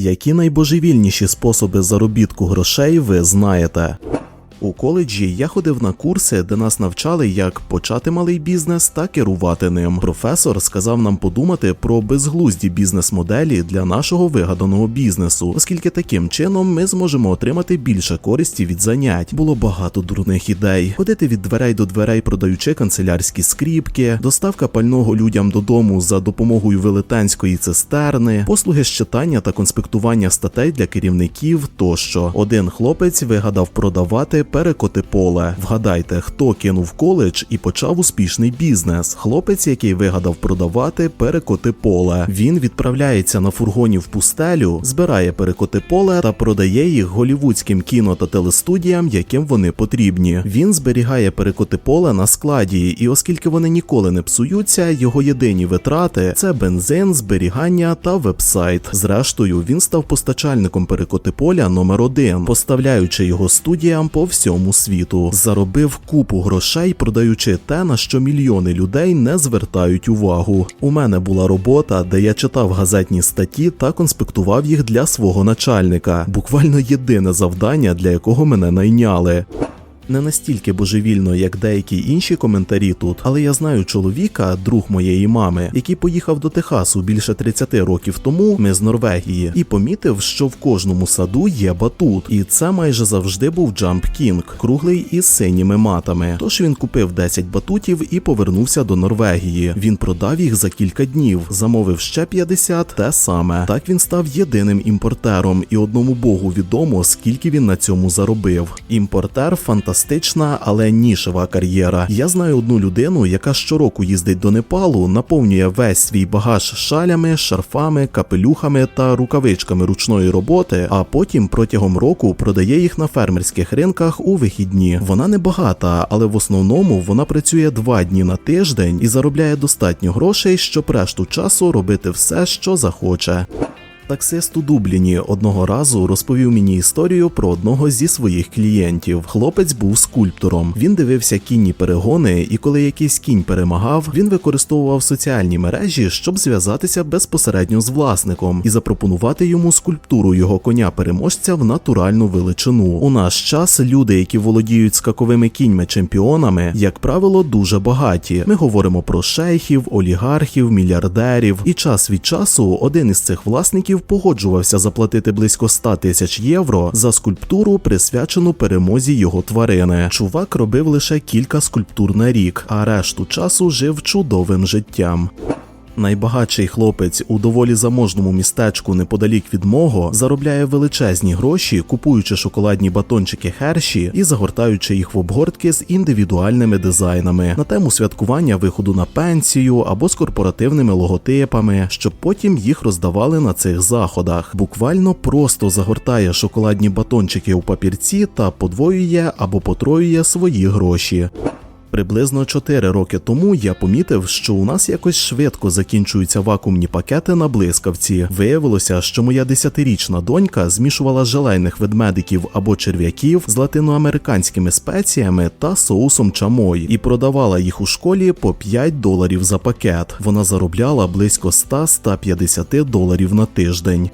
Які найбожевільніші способи заробітку грошей ви знаєте? У коледжі я ходив на курси, де нас навчали, як почати малий бізнес та керувати ним. Професор сказав нам подумати про безглузді бізнес-моделі для нашого вигаданого бізнесу, оскільки таким чином ми зможемо отримати більше користі від занять. Було багато дурних ідей: ходити від дверей до дверей, продаючи канцелярські скріпки, доставка пального людям додому за допомогою велетенської цистерни, послуги з читання та конспектування статей для керівників тощо. Один хлопець вигадав продавати перекоти поле. Вгадайте, хто кинув коледж і почав успішний бізнес. Хлопець, який вигадав продавати перекоти поле. Він відправляється на фургоні в пустелю, збирає перекоти поле та продає їх голівудським кіно та телестудіям, яким вони потрібні. Він зберігає перекоти поле на складі, і оскільки вони ніколи не псуються, його єдині витрати це бензин, зберігання та вебсайт. Зрештою, він став постачальником перекоти поля номер один, поставляючи його студіям по всьому світу. Заробив купу грошей, продаючи те, на що мільйони людей не звертають увагу. У мене була робота, де я читав газетні статті та конспектував їх для свого начальника. Буквально єдине завдання, для якого мене найняли. Не настільки божевільно, як деякі інші коментарі тут, але я знаю чоловіка, друг моєї мами, який поїхав до Техасу більше 30 років тому, ми з Норвегії, і помітив, що в кожному саду є батут, і це майже завжди був Jump King, круглий із синіми матами. Тож він купив 10 батутів і повернувся до Норвегії. Він продав їх за кілька днів, замовив ще 50, те саме. Так він став єдиним імпортером, і одному богу відомо, скільки він на цьому заробив. Імпортер фантастичний фантастична, але нішева кар'єра. Я знаю одну людину, яка щороку їздить до Непалу, наповнює весь свій багаж шалями, шарфами, капелюхами та рукавичками ручної роботи, а потім протягом року продає їх на фермерських ринках у вихідні. Вона не багата, але в основному вона працює два дні на тиждень і заробляє достатньо грошей, щоб решту часу робити все, що захоче. Таксист у Дубліні одного разу розповів мені історію про одного зі своїх клієнтів. Хлопець був скульптором. Він дивився кінні перегони, і коли якийсь кінь перемагав, він використовував соціальні мережі, щоб зв'язатися безпосередньо з власником і запропонувати йому скульптуру його коня-переможця в натуральну величину. У наш час люди, які володіють скаковими кіньми-чемпіонами, як правило, дуже багаті. Ми говоримо про шейхів, олігархів, мільярдерів, і час від часу один із цих власників погоджувався заплатити близько 100 тисяч євро за скульптуру, присвячену перемозі його тварини. Чувак робив лише кілька скульптур на рік, а решту часу жив чудовим життям. Найбагатший хлопець у доволі заможному містечку неподалік від мого заробляє величезні гроші, купуючи шоколадні батончики Херші і загортаючи їх в обгортки з індивідуальними дизайнами на тему святкування виходу на пенсію або з корпоративними логотипами, щоб потім їх роздавали на цих заходах. Буквально просто загортає шоколадні батончики у папірці та подвоює або потроює свої гроші. Приблизно 4 роки тому я помітив, що у нас якось швидко закінчуються вакуумні пакети на блискавці. Виявилося, що моя 10-річна донька змішувала желейних ведмедиків або черв'яків з латиноамериканськими спеціями та соусом чамой і продавала їх у школі по 5 доларів за пакет. Вона заробляла близько 100-150 доларів на тиждень.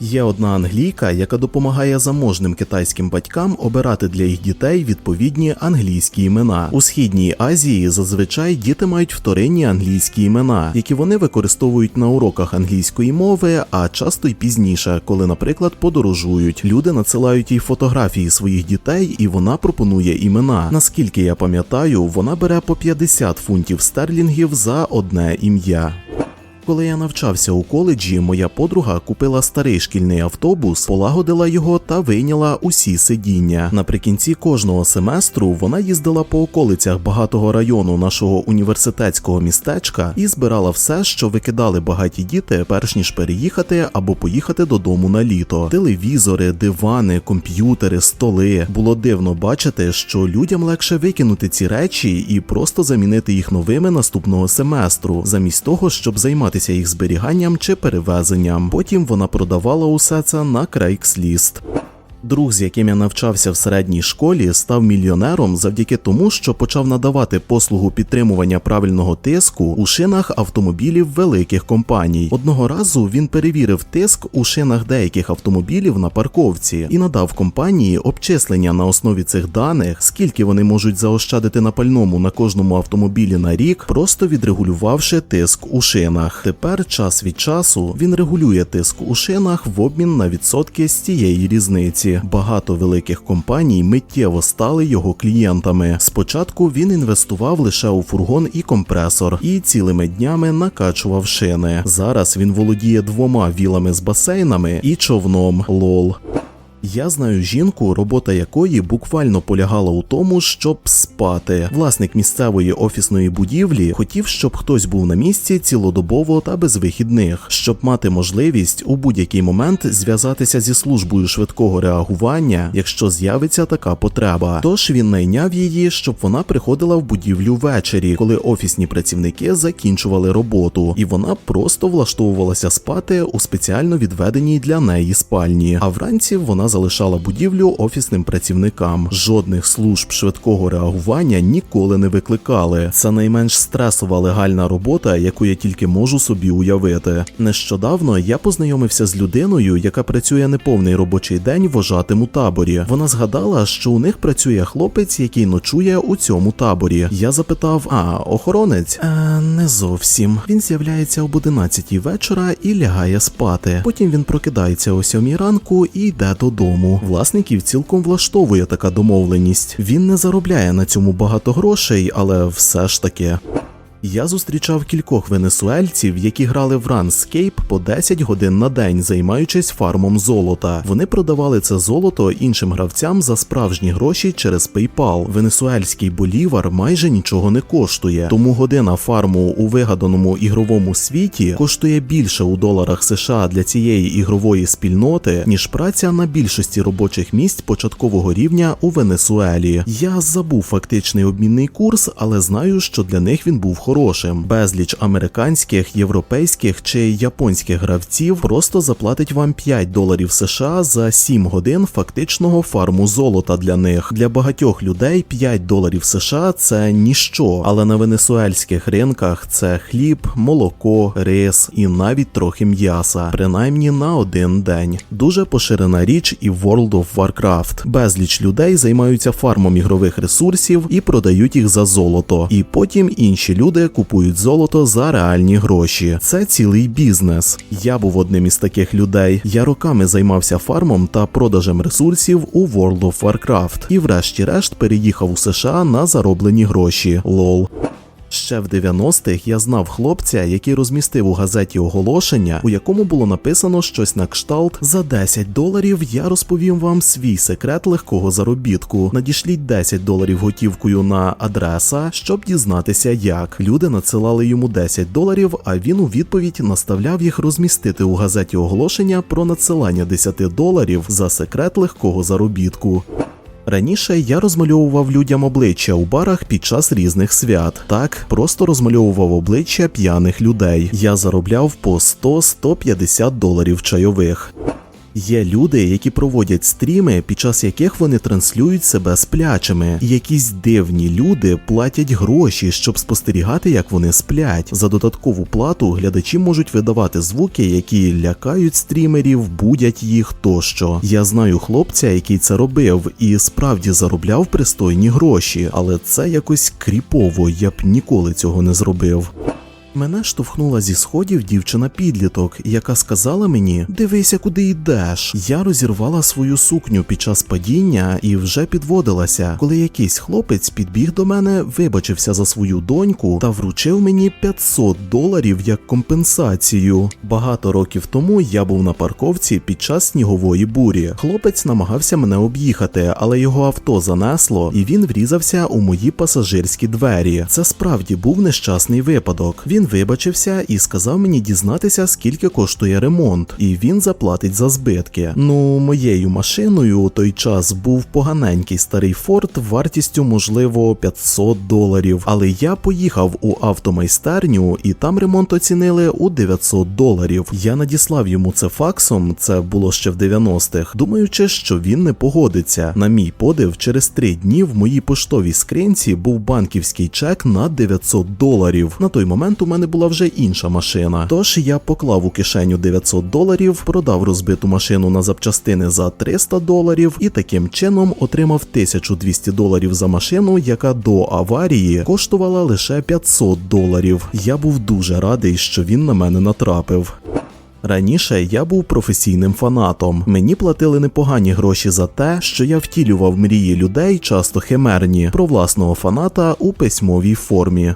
Є одна англійка, яка допомагає заможним китайським батькам обирати для їх дітей відповідні англійські імена. У східній Азії зазвичай діти мають вторинні англійські імена, які вони використовують на уроках англійської мови, а часто й пізніше, коли, наприклад, подорожують. Люди надсилають їй фотографії своїх дітей, і вона пропонує імена. Наскільки я пам'ятаю, вона бере по 50 фунтів стерлінгів за одне ім'я. Коли я навчався у коледжі, моя подруга купила старий шкільний автобус, полагодила його та вийняла усі сидіння. Наприкінці кожного семестру вона їздила по околицях багатого району нашого університетського містечка і збирала все, що викидали багаті діти, перш ніж переїхати або поїхати додому на літо. Телевізори, дивани, комп'ютери, столи. Було дивно бачити, що людям легше викинути ці речі і просто замінити їх новими наступного семестру, замість того, щоб займатися їх зберіганням чи перевезенням. Потім вона продавала усе це на Craigslist. Друг, з яким я навчався в середній школі, став мільйонером завдяки тому, що почав надавати послугу підтримування правильного тиску у шинах автомобілів великих компаній. Одного разу він перевірив тиск у шинах деяких автомобілів на парковці і надав компанії обчислення на основі цих даних, скільки вони можуть заощадити на пальному на кожному автомобілі на рік, просто відрегулювавши тиск у шинах. Тепер час від часу він регулює тиск у шинах в обмін на відсотки з цієї різниці. Багато великих компаній миттєво стали його клієнтами. Спочатку він інвестував лише у фургон і компресор і цілими днями накачував шини. Зараз він володіє двома вілами з басейнами і човном лол. Я знаю жінку, робота якої буквально полягала у тому, щоб спати. Власник місцевої офісної будівлі хотів, щоб хтось був на місці цілодобово та без вихідних, щоб мати можливість у будь-який момент зв'язатися зі службою швидкого реагування, якщо з'явиться така потреба. Тож він найняв її, щоб вона приходила в будівлю ввечері, коли офісні працівники закінчували роботу, і вона просто влаштовувалася спати у спеціально відведеній для неї спальні. А вранці вона залишала будівлю офісним працівникам. Жодних служб швидкого реагування ніколи не викликали. Це найменш стресова легальна робота, яку я тільки можу собі уявити. Нещодавно я познайомився з людиною, яка працює неповний робочий день в вожатому таборі. Вона згадала, що у них працює хлопець, який ночує у цьому таборі. Я запитав: а охоронець? Е, не зовсім. Він з'являється об 11 вечора і лягає спати. Потім він прокидається о 7 ранку і йде додому. Власників цілком влаштовує така домовленість. Він не заробляє на цьому багато грошей, але все ж таки. Я зустрічав кількох венесуельців, які грали в RuneScape по 10 годин на день, займаючись фармом золота. Вони продавали це золото іншим гравцям за справжні гроші через PayPal. Венесуельський болівар майже нічого не коштує, тому година фарму у вигаданому ігровому світі коштує більше у доларах США для цієї ігрової спільноти, ніж праця на більшості робочих місць початкового рівня у Венесуелі. Я забув фактичний обмінний курс, але знаю, що для них він був хорошим. Безліч американських, європейських чи японських гравців просто заплатить вам 5 доларів США за 7 годин фактичного фарму золота для них. Для багатьох людей 5 доларів США це ніщо, але на венесуельських ринках це хліб, молоко, рис і навіть трохи м'яса, принаймні на один день. Дуже поширена річ і в World of Warcraft. Безліч людей займаються фармом ігрових ресурсів і продають їх за золото. І потім інші люди купують золото за реальні гроші. Це цілий бізнес. Я був одним із таких людей. Я роками займався фармом та продажем ресурсів у World of Warcraft і, врешті-решт, переїхав у США на зароблені гроші. Лол. Ще в 90-х я знав хлопця, який розмістив у газеті оголошення, у якому було написано щось на кшталт за 10 доларів. Я розповім вам свій секрет легкого заробітку. Надішліть 10 доларів готівкою на адреса, щоб дізнатися, як люди надсилали йому 10 доларів, а він у відповідь наставляв їх розмістити у газеті оголошення про надсилання 10 доларів за секрет легкого заробітку. Раніше я розмальовував людям обличчя у барах під час різних свят. Так, просто розмальовував обличчя п'яних людей. Я заробляв по 100-150 доларів чайових. Є люди, які проводять стріми, під час яких вони транслюють себе сплячими, якісь дивні люди платять гроші, щоб спостерігати, як вони сплять. За додаткову плату глядачі можуть видавати звуки, які лякають стрімерів, будять їх тощо. Я знаю хлопця, який це робив, і справді заробляв пристойні гроші, але це якось кріпово, я б ніколи цього не зробив. Мене штовхнула зі сходів дівчина-підліток, яка сказала мені: Дивися, куди йдеш. Я розірвала свою сукню під час падіння і вже підводилася, коли якийсь хлопець підбіг до мене, вибачився за свою доньку та вручив мені 500 доларів як компенсацію. Багато років тому я був на парковці під час снігової бурі. Хлопець намагався мене об'їхати, але його авто занесло, і він врізався у мої пасажирські двері. Це справді був нещасний випадок. Він він вибачився і сказав мені дізнатися, скільки коштує ремонт, і він заплатить за збитки. Ну, моєю машиною у той час був поганенький старий Форд вартістю, можливо, 500 доларів. Але я поїхав у автомайстерню, і там ремонт оцінили у 900 доларів. Я надіслав йому це факсом, це було ще в 90-х, думаючи, що він не погодиться. На мій подив, через три дні в моїй поштовій скринці був банківський чек на 900 доларів. На той момент у мене була вже інша машина. Тож я поклав у кишеню 900 доларів, продав розбиту машину на запчастини за 300 доларів і таким чином отримав 1200 доларів за машину, яка до аварії коштувала лише 500 доларів. Я був дуже радий, що він на мене натрапив. Раніше я був професійним фанатом. Мені платили непогані гроші за те, що я втілював мрії людей, часто химерні, про власного фаната у письмовій формі.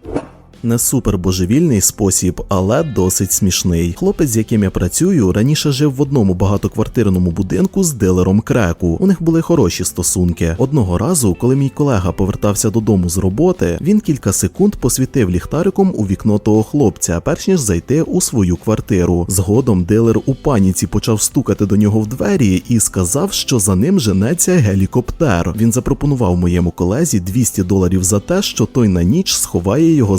Не супер божевільний спосіб, але досить смішний. Хлопець, з яким я працюю, раніше жив в одному багатоквартирному будинку з дилером креку. У них були хороші стосунки. Одного разу, коли мій колега повертався додому з роботи, він кілька секунд посвітив ліхтариком у вікно того хлопця, перш ніж зайти у свою квартиру. Згодом дилер у паніці почав стукати до нього в двері і сказав, що за ним женеться гелікоптер. Він запропонував моєму колезі 200 доларів за те, що той на ніч сховає його